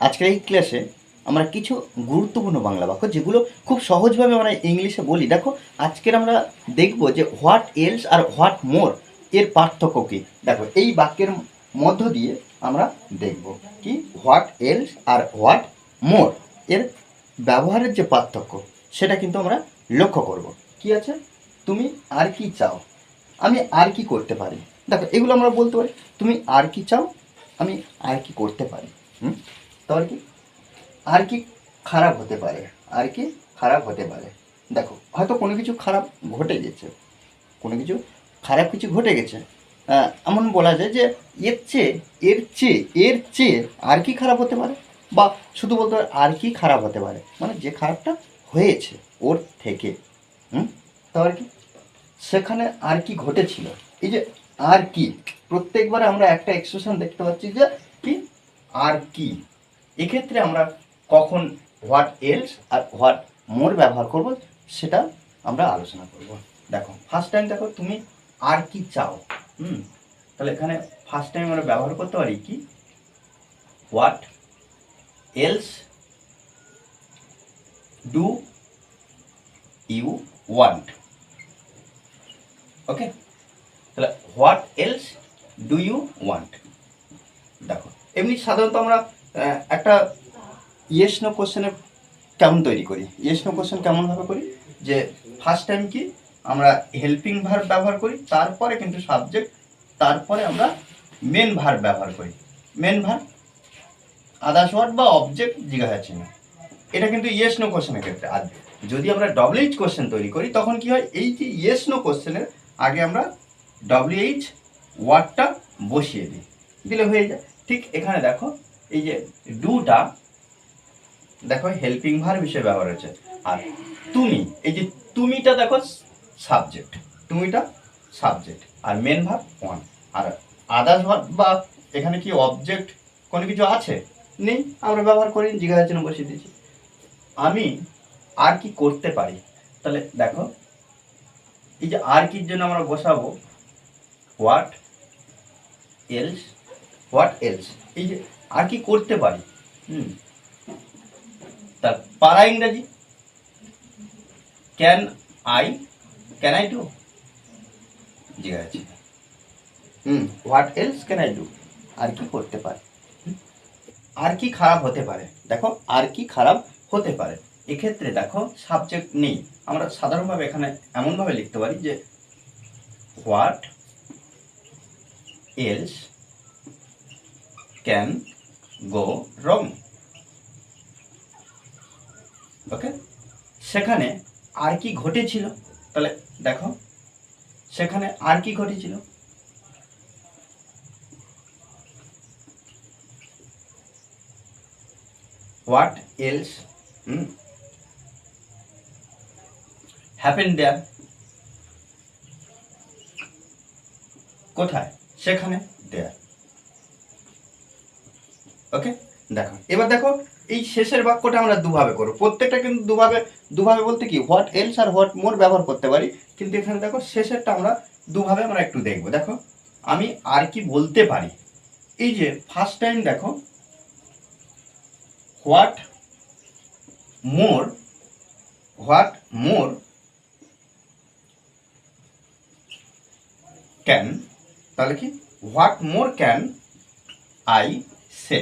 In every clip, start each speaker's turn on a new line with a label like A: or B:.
A: আজকের এই ক্লাসে আমরা কিছু গুরুত্বপূর্ণ বাংলা বাক্য যেগুলো খুব সহজভাবে আমরা ইংলিশে বলি। দেখো, আজকের আমরা দেখব যে হোয়াট এলস আর হোয়াট মোর এর পার্থক্য কী। দেখো, এই বাক্যের মধ্য দিয়ে আমরা দেখব কি হোয়াট এলস আর হোয়াট মোর এর ব্যবহারের যে পার্থক্য, সেটা কিন্তু আমরা লক্ষ্য করব। কি আছে? তুমি আর কি চাও? আমি আর কি করতে পারি? দেখো, এগুলো আমরা বলতে পারি। তুমি আর কি চাও? আমি আর কি করতে পারি। তাহলে কি? আর কি খারাপ হতে পারে, আর কি খারাপ হতে পারে। দেখো, হয়তো কোনো কিছু খারাপ ঘটে গেছে, কোনো কিছু খারাপ কিছু ঘটে গেছে। এমন বলা যায় যে এর চেয়ে এর চেয়ে এর চেয়ে আর কি খারাপ হতে পারে? বা শুধু বলতে পারে আর কি খারাপ হতে পারে? মানে যে খারাপটা হয়েছে ওর থেকে। হুম? তাহলে কি? সেখানে আর কি ঘটেছিল? এই যে আর কি, প্রত্যেকবার আমরা একটা এক্সপ্রেশন দেখতে পাচ্ছি যে কি? আর কি। এক্ষেত্রে আমরা কখন হোয়াট এলস আর হোয়াট মোর ব্যবহার করব সেটা আমরা আলোচনা করব। দেখো ফার্স্ট টাইম দেখো তুমি আর কি চাও, হুম? তাহলে এখানে ফার্স্ট টাইম আমরা ব্যবহার করতে পারি কি? What else do you want okay তাহলে what else do you want দেখো, এমনি সাধারণত আমরা একটা ইয়েস নো কোশ্চেনের কেমন তৈরি করি? ইয়েস নো কোশ্চেন কেমনভাবে করি? যে ফার্স্ট টাইম কি আমরা হেল্পিং ভার্ব ব্যবহার করি, তারপরে কিন্তু সাবজেক্ট তারপরে আমরা মেন ভার্ব ব্যবহার করি। মেন ভার্ব আদার্স ওয়ার্ড বা অবজেক্ট জিজ্ঞাসা চিহ্ন এটা কিন্তু ইয়েস নো কোশ্চেনের ক্ষেত্রে। আর যদি আমরা ডবল এইচ কোশ্চেন তৈরি করি, তখন কি হয়? এই যে ইয়েস নো কোশ্চেনের আগে আমরা ডব্লিউ এইচ ওয়ার্ডটা বসিয়ে দিই। দিলে হয়ে যায়। ঠিক এখানে দেখো এই যে ডুটা দেখো হেল্পিং ভার্ব হিসেবে ব্যবহার হয়েছে। আর তুমি, এই যে তুমিটা দেখো সাবজেক্ট তুমিটা সাবজেক্ট আর মেন ভার্ব ওয়ান আর আদার্স ভার্ব বা এখানে কি অবজেক্ট কোনো কিছু আছে? নেই, আমরা ব্যবহার করি জিজ্ঞাসার জন্য বসিয়ে দিয়েছি। আমি আর কি করতে পারি? তাহলে দেখো, এই যে আর কির জন্য আমরা বসাবো হোয়াট এলস হোয়াট এলস এই যে আর কি করতে পারি? হুম। তার পারা ইংরাজি? Can I can I do জিজ্ঞাসা ছিল হুম what else can I do আর কি করতে পারে? আর কি খারাপ হতে পারে? দেখো, আর কি খারাপ হতে পারে। এক্ষেত্রে দেখো সাবজেক্ট নেই। আমরা সাধারণভাবে এখানে এমনভাবে লিখতে পারি যে what else can go wrong. Okay? সেখানে আর কি ঘটেছিল? তাহলে দেখো, সেখানে আর কি ঘটেছিল? হোয়াট এলস হ্যাপেন দেয়ার কোথায়? সেখানে দেয়ার ওকে দেখো। এবার দেখো, এই শেষের বাক্যটা আমরা দুভাবে করব। প্রত্যেকটা কিন্তু দুভাবে দুভাবে বলতে কি হোয়াট এলস আর হোয়াট মোর ব্যবহার করতে পারি। কিন্তু এখানে দেখো, শেষেরটা আমরা দুভাবে আমরা একটু দেখব। দেখো, আমি আর কি বলতে পারি? এই যে ফার্স্ট টাইম দেখো what more what more can তাহলে কি? What more can I say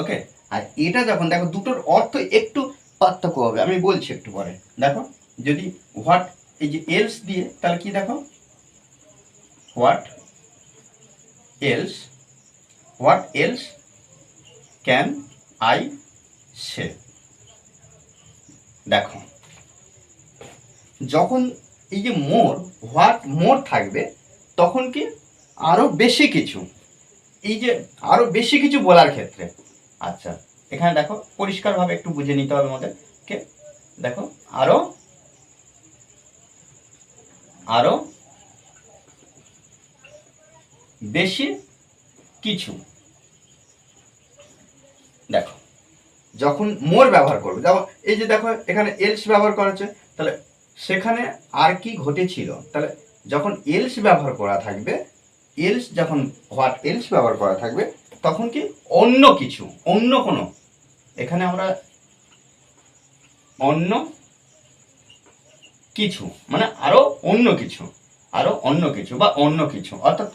A: okay আর এটা যখন দেখো দুটোর অর্থ একটু পার্থক্য হবে, আমি বলছি একটু পরে। দেখো, যদি হোয়াট এই যে এলস দিয়ে, তাহলে কি দেখো? What else what else can I say দেখো, যখন এই যে মোর হোয়াট মোর থাকবে, তখন কি আরও বেশি কিছু, এই যে আরও বেশি কিছু বলার ক্ষেত্রে আচ্ছা এখানে দেখো, পরিষ্কারভাবে একটু বুঝে নিতে হবে আমাদের কে দেখো, আরও আরও, বেশি কিছু। দেখো, যখন মোর ব্যবহার করবে, যেমন এই যে দেখো, এখানে এলস ব্যবহার করা হচ্ছে, তাহলে সেখানে আর কি ঘটেছিল? তাহলে যখন এলস ব্যবহার করা থাকবে এলস যখন হোয়াট এলস ব্যবহার করা থাকবে তখন কি অন্য কিছু, অন্য কোনো? এখানে আমরা অন্য কিছু মানে আরও অন্য কিছু, আরও অন্য কিছু বা অন্য কিছু। অর্থাৎ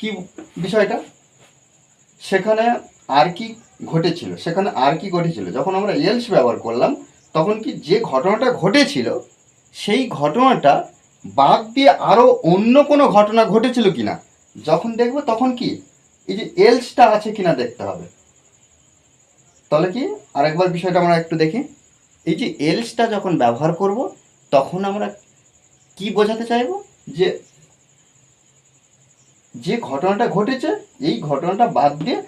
A: কি বিষয়টা? সেখানে আর কি ঘটেছিল, সেখানে আর কি ঘটেছিল? যখন আমরা এলস ব্যবহার করলাম, তখন কি যে ঘটনাটা ঘটেছিল, সেই ঘটনাটা বাদ দিয়ে আরও অন্য কোনো ঘটনা ঘটেছিল কিনা? যখন দেখব তখন কি এই যে এলসটা আছে কিনা দেখতে হবে। তাহলে কি? আরেকবার বিষয়টা আমরা একটু দেখি। এই যে এলসটা যখন ব্যবহার করব, তখন আমরা কি বোঝাতে চাইব? যে যে ঘটনাটা ঘটেছে, এই ঘটনাটা বাদ দিয়ে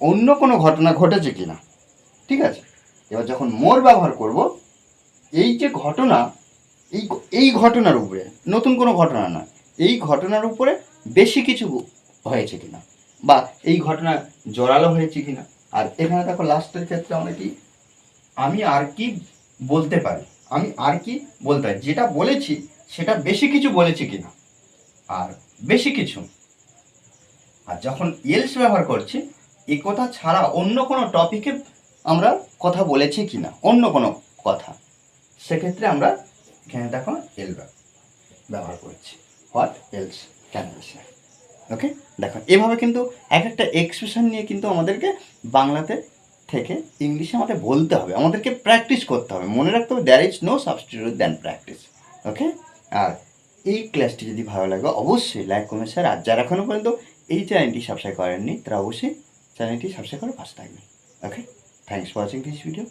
A: অন্য কোনো ঘটনা ঘটেছে কিনা। ঠিক আছে? এবার যখন মোর ব্যবহার করব, এই যে ঘটনা, এই এই ঘটনার উপরে, নতুন কোনো ঘটনা না এই ঘটনার উপরে বেশি কিছু হয়েছে কিনা। বা এই ঘটনা জোরালো হয়েছে কিনা? আর এখানে দেখো লাস্টের ক্ষেত্রে কি? আমি আর কি বলতে পারি? আমি আর কি বলতে পারি? যেটা বলেছি, সেটা বেশি কিছু বলেছি কিনা? আর বেশি কিছু। আর যখন এলস ব্যবহার করছি এই কথা ছাড়া অন্য কোনো টপিকে আমরা কথা বলেছি কিনা? অন্য কোনো কথা। সেক্ষেত্রে আমরা এখানে দেখো এল ব্যবহার করছি। হোয়াট এলস ক্যান ওকে দেখো, এভাবে কিন্তু এক একটা এক্সপ্রেশন নিয়ে কিন্তু আমাদেরকে বাংলাতে থেকে ইংলিশে আমাদের বলতে হবে। আমাদেরকে প্র্যাকটিস করতে হবে। মনে রাখতে হবে there is no substitute than practice okay আর এই ক্লাসটি যদি ভালো লাগে, অবশ্যই লাইক কমেন্ট শেয়ার আর যারা এখনও পর্যন্ত এই চ্যানেলটি সাবস্ক্রাইব করেননি, তারা অবশ্যই চ্যানেলটি সাবস্ক্রাইব করে পাশে থাকবেন। Okay thanks for watching this video